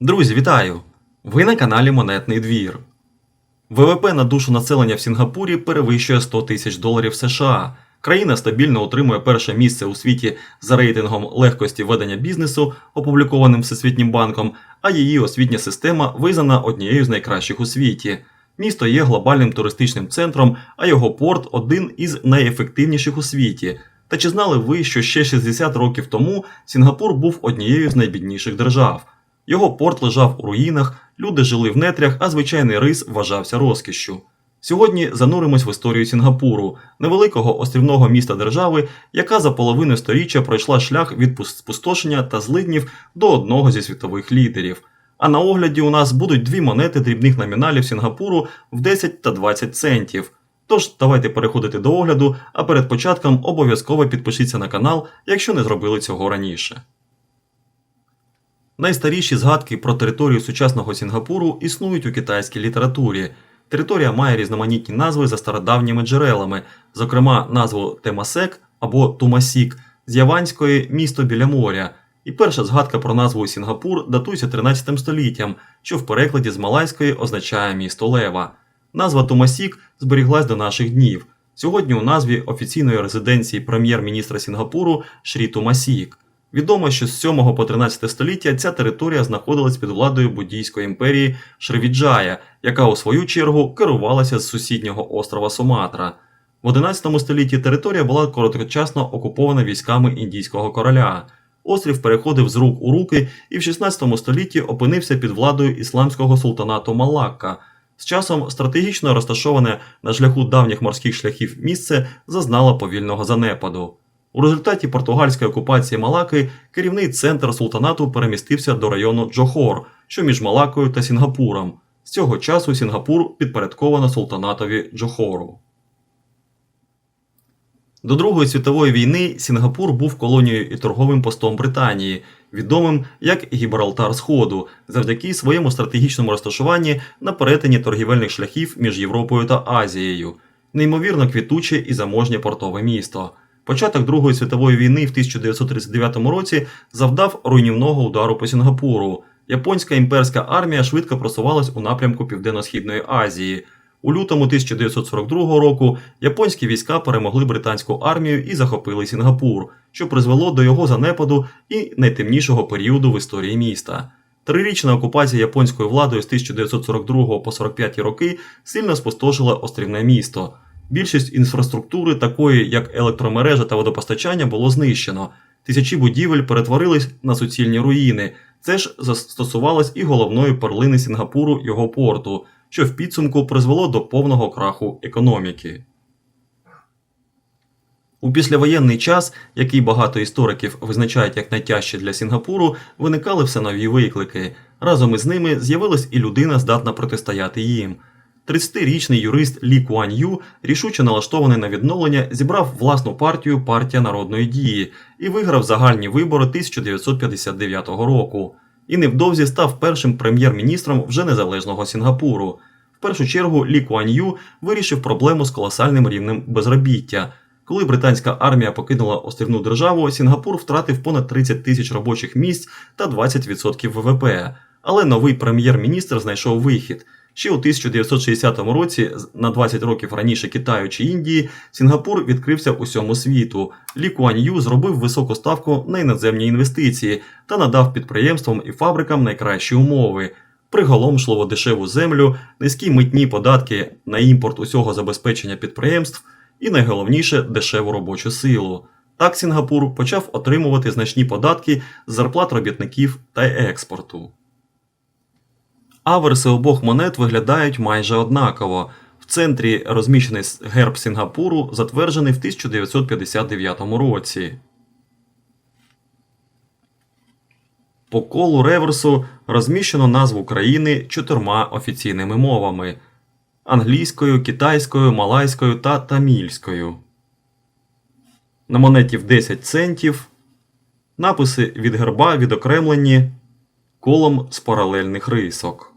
Друзі, вітаю! Ви на каналі Монетний двір. ВВП на душу населення в Сінгапурі перевищує 100 тисяч доларів США. Країна стабільно отримує перше місце у світі за рейтингом легкості ведення бізнесу, опублікованим Всесвітнім банком, а її освітня система визнана однією з найкращих у світі. Місто є глобальним туристичним центром, а його порт один із найефективніших у світі. Та чи знали ви, що ще 60 років тому Сінгапур був однією з найбідніших держав? Його порт лежав у руїнах, люди жили в нетрях, а звичайний рис вважався розкішшю. Сьогодні зануримось в історію Сінгапуру, невеликого острівного міста держави, яка за половину сторіччя пройшла шлях від спустошення та злиднів до одного зі світових лідерів. А на огляді у нас будуть дві монети дрібних номіналів Сінгапуру в 10 та 20 центів. Тож давайте переходити до огляду, а перед початком обов'язково підпишіться на канал, якщо не зробили цього раніше. Найстаріші згадки про територію сучасного Сінгапуру існують у китайській літературі. Територія має різноманітні назви за стародавніми джерелами, зокрема назву Темасек або Тумасік з яванської місто біля моря. І перша згадка про назву Сінгапур датується 13 століттям, що в перекладі з малайської означає місто Лева. Назва Тумасік зберіглась до наших днів. Сьогодні у назві офіційної резиденції прем'єр-міністра Сінгапуру Шрі Тумасік. Відомо, що з 7 по 13 століття ця територія знаходилась під владою буддійської імперії Шривіджая, яка у свою чергу керувалася з сусіднього острова Суматра. В 11 столітті територія була короткочасно окупована військами індійського короля. Острів переходив з рук у руки і в 16 столітті опинився під владою ісламського султанату Малакка. З часом стратегічно розташоване на шляху давніх морських шляхів місце зазнало повільного занепаду. У результаті португальської окупації Малаки керівний центр султанату перемістився до району Джохор, що між Малакою та Сінгапуром. З цього часу Сінгапур підпорядковано султанатові Джохору. До Другої світової війни Сінгапур був колонією і торговим постом Британії, відомим як Гібралтар Сходу, завдяки своєму стратегічному розташуванні на перетині торгівельних шляхів між Європою та Азією, неймовірно квітуче і заможнє портове місто. Початок Другої світової війни в 1939 році завдав руйнівного удару по Сінгапуру. Японська імперська армія швидко просувалась у напрямку Південно-Східної Азії. У лютому 1942 року японські війська перемогли британську армію і захопили Сінгапур, що призвело до його занепаду і найтемнішого періоду в історії міста. Трирічна окупація японською владою з 1942 по 45 роки сильно спустошила острівне місто. Більшість інфраструктури, такої як електромережа та водопостачання, було знищено. Тисячі будівель перетворились на суцільні руїни. Це ж застосувалось і головної перлини Сінгапуру його порту, що в підсумку призвело до повного краху економіки. У післявоєнний час, який багато істориків визначають як найтяжчий для Сінгапуру, виникали все нові виклики. Разом із ними з'явилась і людина, здатна протистояти їм. 30-річний юрист Лі Куан Ю, рішуче налаштований на відновлення, зібрав власну партію Партія народної дії і виграв загальні вибори 1959 року. І невдовзі став першим прем'єр-міністром вже незалежного Сінгапуру. В першу чергу Лі Куан Ю вирішив проблему з колосальним рівнем безробіття. Коли британська армія покинула острівну державу, Сінгапур втратив понад 30 тисяч робочих місць та 20% ВВП. Але новий прем'єр-міністр знайшов вихід. Ще у 1960 році, на 20 років раніше Китаю чи Індії, Сінгапур відкрився усьому світу. Лі Куан Ю зробив високу ставку на іноземні інвестиції та надав підприємствам і фабрикам найкращі умови. Приголомшливо дешеву землю, низькі митні податки на імпорт усього забезпечення підприємств і найголовніше дешеву робочу силу. Так Сінгапур почав отримувати значні податки з зарплат робітників та експорту. Аверси обох монет виглядають майже однаково. В центрі розміщений герб Сінгапуру, затверджений в 1959 році. По колу реверсу розміщено назву країни чотирма офіційними мовами англійською, китайською, малайською та тамільською. На монеті в 10 центів написи від герба відокремлені колом з паралельних рисок.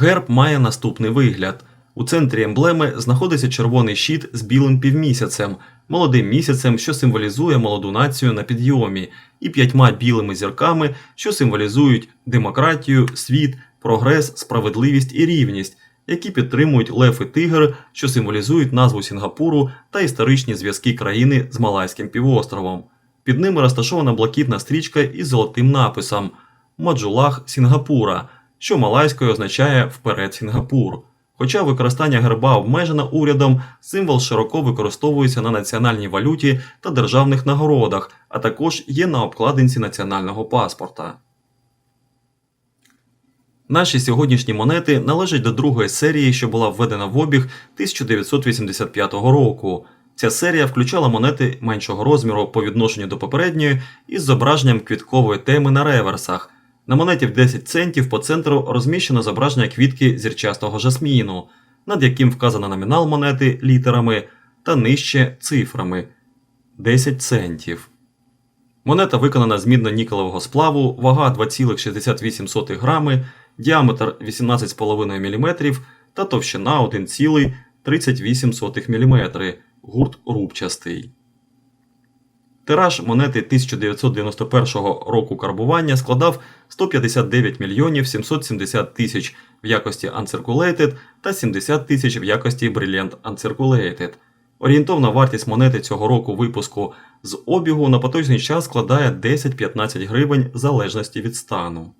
Герб має наступний вигляд. У центрі емблеми знаходиться червоний щит з білим півмісяцем, молодим місяцем, що символізує молоду націю на підйомі, і п'ятьма білими зірками, що символізують демократію, світ, прогрес, справедливість і рівність, які підтримують лев і тигр, що символізують назву Сінгапуру та історичні зв'язки країни з Малайським півостровом. Під ними розташована блакитна стрічка із золотим написом Маджулах Сінгапура, що малайською означає вперед Сінгапур. Хоча використання герба обмежено урядом, символ широко використовується на національній валюті та державних нагородах, а також є на обкладинці національного паспорта. Наші сьогоднішні монети належать до другої серії, що була введена в обіг 1985 року. Ця серія включала монети меншого розміру по відношенню до попередньої із зображенням квіткової теми на реверсах. На монеті в 10 центів по центру розміщено зображення квітки зірчастого жасміну, над яким вказано номінал монети літерами та нижче цифрами 10 центів. Монета виконана з мідно-нікелевого сплаву, вага 2,68 грами, діаметр 18,5 мм та товщина 1,38 мм, гурт рубчастий. Тираж монети 1991 року карбування складав 159 мільйонів 770 тисяч в якості Uncirculated та 70 тисяч в якості Brilliant Uncirculated. Орієнтовна вартість монети цього року випуску з обігу на поточний час складає 10-15 гривень в залежності від стану.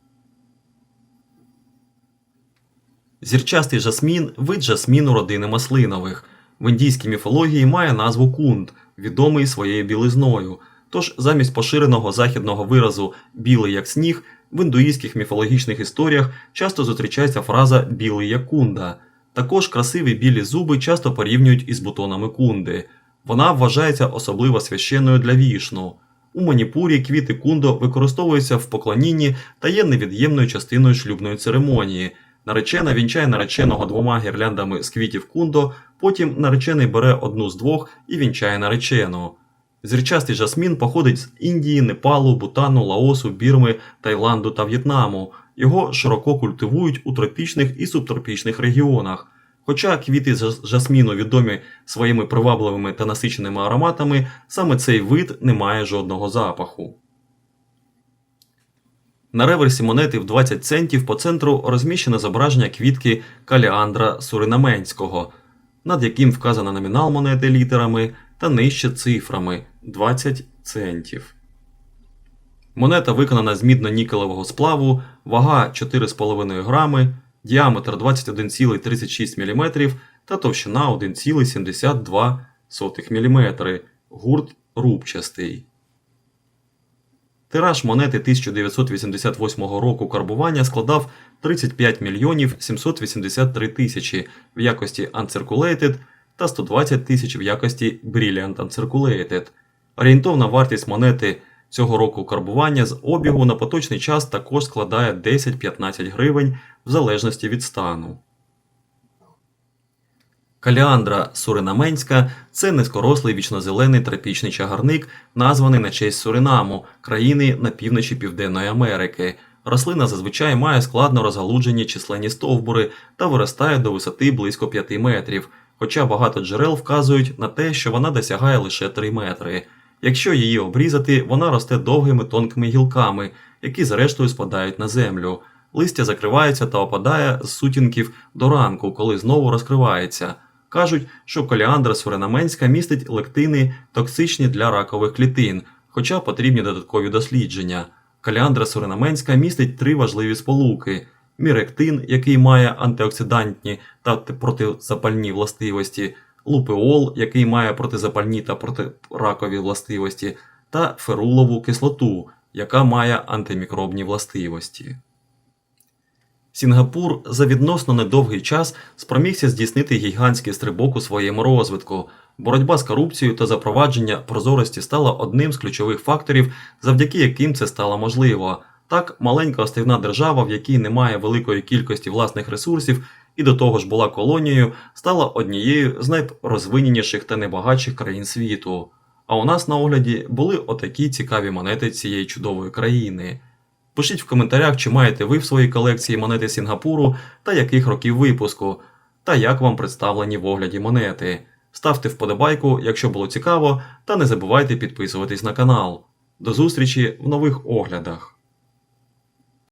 Зірчастий жасмін вид жасміну родини маслинових. В індійській міфології має назву кунд, відомий своєю білизною. Тож замість поширеного західного виразу білий як сніг в індуїзьких міфологічних історіях часто зустрічається фраза білий як кунда. Також красиві білі зуби часто порівнюють із бутонами кунди. Вона вважається особливо священною для вішну. У Маніпурі квіти кундо використовуються в поклонінні та є невід'ємною частиною шлюбної церемонії. Наречена вінчає нареченого двома гірляндами з квітів кундо, потім наречений бере одну з двох і вінчає наречену. Зірчастий жасмін походить з Індії, Непалу, Бутану, Лаосу, Бірми, Таїланду та В'єтнаму. Його широко культивують у тропічних і субтропічних регіонах. Хоча квіти з жасміну відомі своїми привабливими та насиченими ароматами, саме цей вид не має жодного запаху. На реверсі монети в 20 центів по центру розміщене зображення квітки каліандра суринаменського, над яким вказано номінал монети літерами та нижче цифрами 20 центів. Монета виконана з мідно-нікелевого сплаву, вага 4,5 грами, діаметр 21,36 мм та товщина 1,72 мм, гурт рубчастий. Тираж монети 1988 року карбування складав 35 мільйонів 783 тисячі в якості Uncirculated та 120 тисяч в якості Brilliant Uncirculated. Орієнтовна вартість монети цього року карбування з обігу на поточний час також складає 10-15 гривень в залежності від стану. Каліандра суринаменська це низькорослий вічнозелений тропічний чагарник, названий на честь Суринаму, країни на півночі Південної Америки. Рослина зазвичай має складно розгалуджені численні стовбури та виростає до висоти близько 5 метрів, хоча багато джерел вказують на те, що вона досягає лише 3 метри. Якщо її обрізати, вона росте довгими тонкими гілками, які зрештою спадають на землю. Листя закривається та опадає з сутінків до ранку, коли знову розкривається. Кажуть, що коліандра суренаменська містить лектини, токсичні для ракових клітин, хоча потрібні додаткові дослідження. Каліандра суренаменська містить три важливі сполуки: міректин, який має антиоксидантні та протизапальні властивості, лупеол, який має протизапальні та протиракові властивості, та ферулову кислоту, яка має антимікробні властивості. Сінгапур за відносно недовгий час спромігся здійснити гігантський стрибок у своєму розвитку. Боротьба з корупцією та запровадження прозорості стала одним з ключових факторів, завдяки яким це стало можливо. Так, маленька острівна держава, в якій немає великої кількості власних ресурсів, і до того ж була колонією, стала однією з найрозвиненіших та найбагатших країн світу. А у нас на огляді були отакі цікаві монети цієї чудової країни. Пишіть в коментарях, чи маєте ви в своїй колекції монети Сінгапуру та яких років випуску, та як вам представлені в огляді монети. Ставте вподобайку, якщо було цікаво, та не забувайте підписуватись на канал. До зустрічі в нових оглядах.